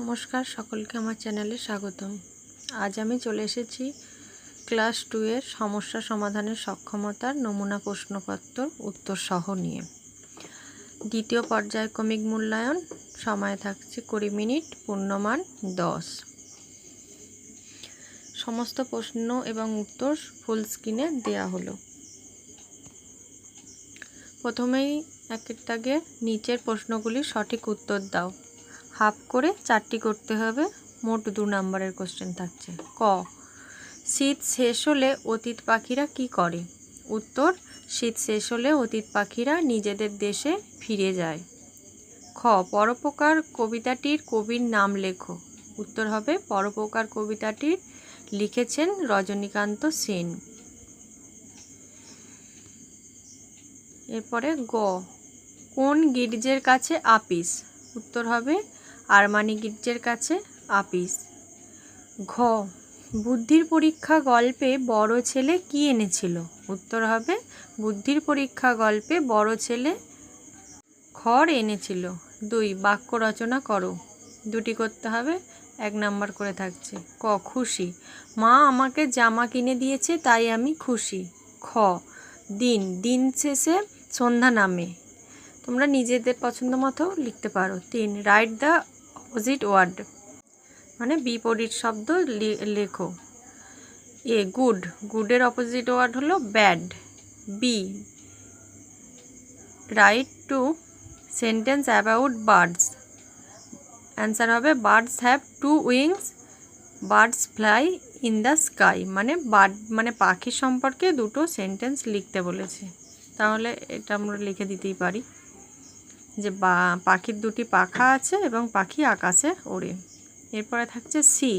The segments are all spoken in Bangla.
নমস্কার, সকলকে আমার চ্যানেলে স্বাগতম। আজ আমি চলে এসেছি ক্লাস টু এর সমস্যা সমাধানের সক্ষমতার নমুনা প্রশ্নপত্র উত্তর সহ নিয়ে। দ্বিতীয় পর্যায়ক্রমিক মূল্যায়ন, সময় থাকছে কুড়ি মিনিট, পূর্ণমান দশ। সমস্ত প্রশ্ন এবং উত্তর ফুল স্ক্রিনে দেয়া হলো। প্রথমেই একের দাগে নিচের প্রশ্নগুলির সঠিক উত্তর দাও। হাফ করে চারটি করতে হবে। মোট দু নম্বরের কোশ্চেন থাকছে। ক, শীত শেষ হলে অতীত পাখিরা কি করে? উত্তর, শীত শেষ হলে অতীত পাখিরা নিজেদের দেশে ফিরে যায়। খ, পরোপকার কবিতাটির কবির নাম লেখো। উত্তর হবে, পরোপকার কবিতাটির লিখেছেন রজনীকান্ত সেন। এরপরে গ, কোন গির্জের কাছে আপিস? উত্তর হবে আরমানি গির্জের কাছে আপিস। ঘ, বুদ্ধির পরীক্ষা গল্পে বড় ছেলে কি এনেছিল? উত্তর হবে, বুদ্ধির পরীক্ষা গল্পে বড় ছেলে খড় এনেছিল। দুই, বাক্য রচনা করো। দুটি করতে হবে, এক নাম্বার করে থাকছে। ক, খুশি। মা আমাকে জামা কিনে দিয়েছে, তাই আমি খুশি। খ, দিন দিন শেষে সন্ধ্যা নামে। তোমরা নিজেদের পছন্দ মতো লিখতে পারো। তিন রাইট দ্য অপোজিট ওয়ার্ড মানে বিপরীত শব্দ লেখো। এ গুড গুডের অপোজিট ওয়ার্ড হলো bad B write two sentence about birds answer হবে birds have two wings birds fly in the sky মানে বার্ড মানে পাখি সম্পর্কে দুটো সেন্টেন্স লিখতে বলেছে। তাহলে এটা আমরা লিখে দিতেই পারি। যে পাখির দুটি পাখা আছে এবং পাখি আকাশে ওড়ে। এরপরে থাকছে C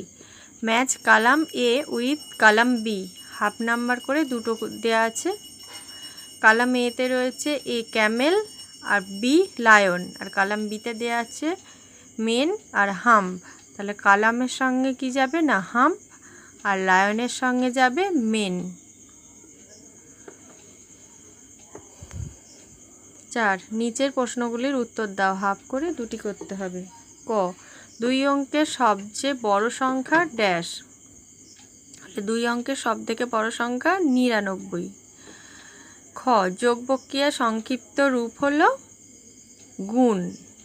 match column A with column B half number করে দুটো দেওয়া আছে। কালাম এতে রয়েছে এ ক্যামেল আর বি লায়ন আর কালাম বিতে দেওয়া আছে মেন আর হাম্প তাহলে কালামের সঙ্গে কি যাবে না হাম্প আর লায়নের সঙ্গে যাবে মেন চার, নিচের প্রশ্নগুলির উত্তর দাও। হাফ করে দুটি করতে হবে। ক, দুই অঙ্কের সবচেয়ে বড় সংখ্যা ড্যাশ। দুই অঙ্কের সব থেকে বড় সংখ্যা নিরানব্বই। খ, যোগ প্রক্রিয়া সংক্ষিপ্ত রূপ হল গুণ।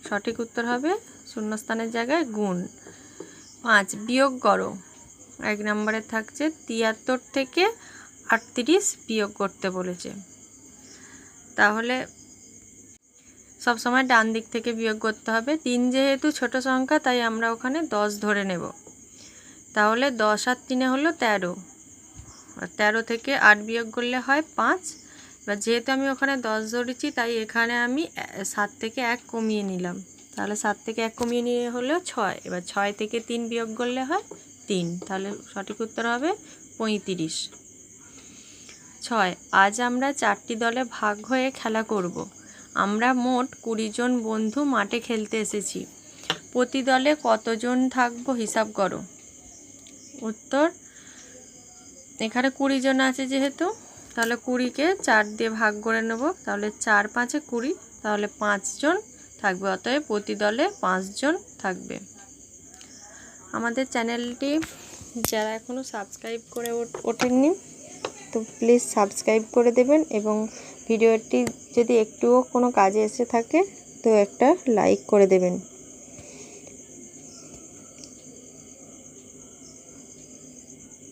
সঠিক উত্তর হবে শূন্যস্থানের জায়গায় গুণ। পাঁচ, বিয়োগ করো। এক নম্বরে থাকছে তিয়াত্তর থেকে আটত্রিশ বিয়োগ করতে বলেছে। তাহলে সব সময় ডান দিক থেকে বিয়োগ করতে হবে। তিন যেহেতু ছোট সংখ্যা, তাই আমরা ওখানে দশ ধরে নেব। তাহলে দশ আর তিনে হলো তেরো। তেরো থেকে আট বিয়োগ করলে হয় পাঁচ। এবার যেহেতু আমি ওখানে দশ ধরেছি, তাই এখানে আমি সাত থেকে এক কমিয়ে নিলাম। তাহলে সাত থেকে এক কমিয়ে নিয়ে হলো ছয়। এবার ছয় থেকে তিন বিয়োগ করলে হয় তিন। তাহলে সঠিক উত্তর হবে পঁয়ত্রিশ। ছয়, আজ আমরা চারটি দলে ভাগ হয়ে খেলা করব। আমরা মোট কুড়ি জন বন্ধু মাঠে খেলতে এসেছি। প্রতি দলে কতজন থাকব হিসাব করো। উত্তর, এখানে কুড়ি জন আছে যেহেতু, তাহলে কুড়িকে চার দিয়ে ভাগ করে নেব, তাহলে চার পাঁচে কুড়ি, তাহলে পাঁচজন থাকবে, অতএব প্রতি দলে পাঁচজন থাকবে। আমাদের চ্যানেলটি যারা এখনও সাবস্ক্রাইব করে ওঠেননি, তো প্লিজ সাবস্ক্রাইব করে দেবেন এবং ভিডিওটি যদি একটুও কোনো কাজে এসে থাকে তো একটা লাইক করে দেবেন।